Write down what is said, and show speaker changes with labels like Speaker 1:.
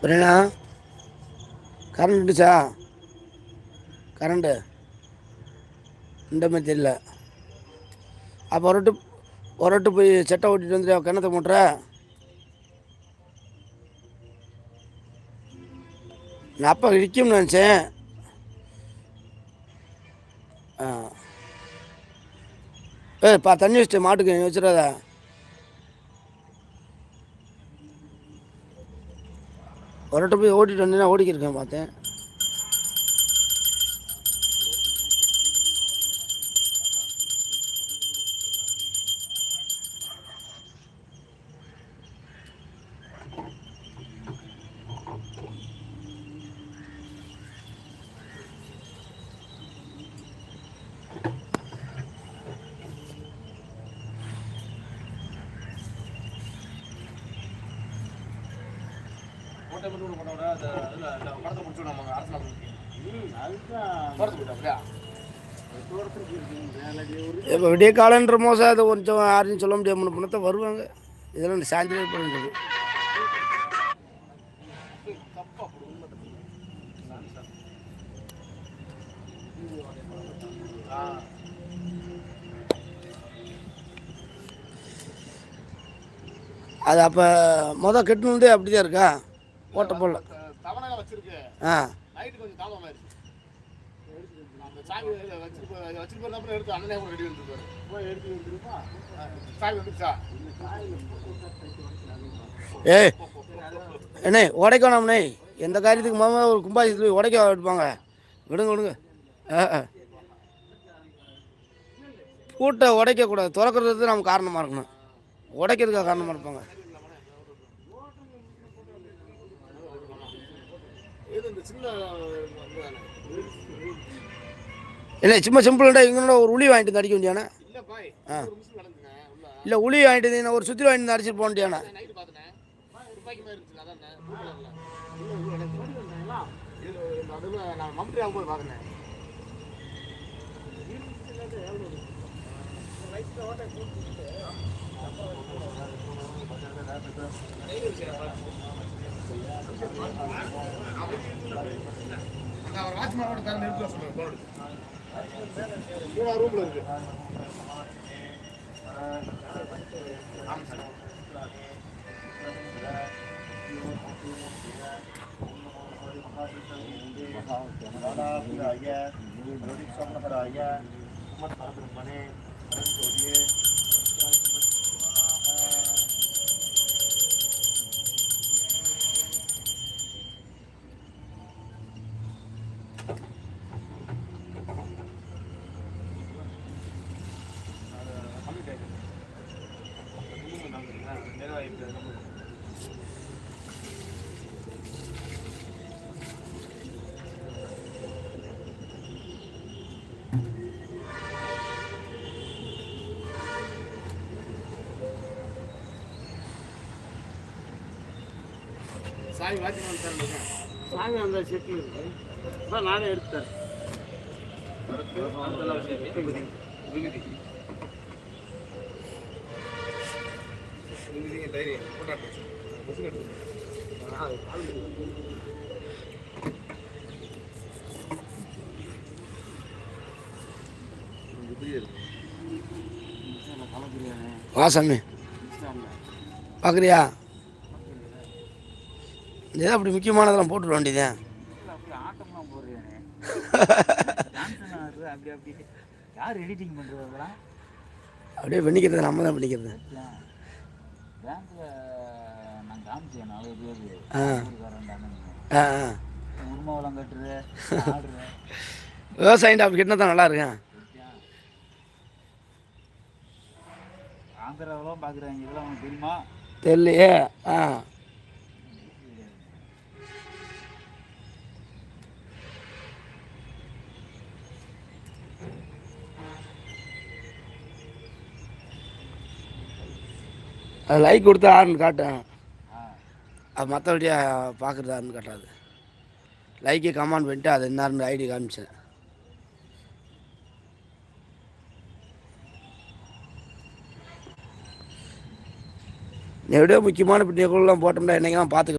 Speaker 1: புரியலா current விட்டுச்சா current இந்த மாதிரி தெரியல. அப்போ ஒரட்டு ஒரட்டு போய் செட்டை ஓட்டிட்டு வந்துட்டு கிணத்தை மூட்டுற? நான் அப்போ இடிக்கும்னு நினச்சேன். ஆ. ஏ பா தண்ணி வச்சுட்டு மாட்டுக்கு நீ ஒரு போய் ஓட்டிட்டு வந்தேன்னா ஓடிக்கிருக்கேன் பார்த்தேன்.
Speaker 2: மட்டும் அந்த படத்தை முடிச்சு நம்ம அரசு
Speaker 1: இப்போ விடிய காலன்ற மோசம் அது கொஞ்சம் யாரையும் சொல்ல முடியாமல் மூணு வருவாங்க. இதெல்லாம் இந்த சாயந்தரம் பண்ணுறது அது அப்போ மொதல் கெட்டுனது அப்படி தான் இருக்கா? ஓட்ட போடல. ஆ. ஏய் என்ன உடைக்கணும்னே எந்த காரியத்துக்கு மாமா ஒரு போய் உடைக்க எடுப்பாங்க? விடுங்க விடுங்க. ஆ. பூட்டை உடைக்கக்கூடாது. திறக்கிறது நம்ம காரணமாக இருக்கணும். உடைக்கிறதுக்காக காரணமாக இருப்பாங்க. இல்லை சும்மா சிம்பிள்டா இவங்களோட ஒரு உளி வாங்கிட்டு வந்து அடிக்க வேண்டியானே?
Speaker 2: இல்ல பாய்
Speaker 1: ஆ.
Speaker 2: ஒரு நிமிஷம் நடந்துங்க உள்ள.
Speaker 1: இல்லை உளி வாங்கிட்டு வந்து நான் ஒரு சுற்றி வாங்கிட்டு வந்து அடிச்சிட்டு போக வேண்டியானே?
Speaker 2: அவர் வாட்ச்மேனோட தர நிறுத்த சொல்லுங்க போடு ரூம்ல இருக்கு ஆமாம் சார் சாவி வாட்ச்மேன் சார்
Speaker 3: சாமி அந்த செட்டில் இருக்கு அதான் நானே எடுத்தேன்
Speaker 2: போட்டாட்டு
Speaker 1: வாசாமி பார்க்குறியா ஏதோ அப்படி முக்கியமானதெல்லாம் போட்டுட
Speaker 3: அதெல்லாம்.
Speaker 1: அப்படியே பண்ணிக்கிறது நம்ம தான் பண்ணிக்கிறது.
Speaker 3: பேங்க்ல நான் காமிச்சேன் நாலு பேர். உருமாவளம் கட்டுறது
Speaker 1: விவசாயம் அப்படி கிட்ட தான் நல்லா இருக்கேன்
Speaker 3: ஆந்திராவெல்லாம் பார்க்குறாங்க இதெல்லாம் தெரியுமா?
Speaker 1: தெரியலையே. ஆ. லைக் கொடுத்தா ஆறுன்னு காட்டும் அது மற்றபடியாக பார்க்குறது ஆறுன்னு காட்டாது. லைக்கே கமெண்ட் பண்ணிட்டு அது என்ன ஐடி காமிச்சேன். எப்படியோ முக்கியமான பிடிக்கலாம் போட்டோம்னா என்னைக்கெல்லாம் பார்த்துக்க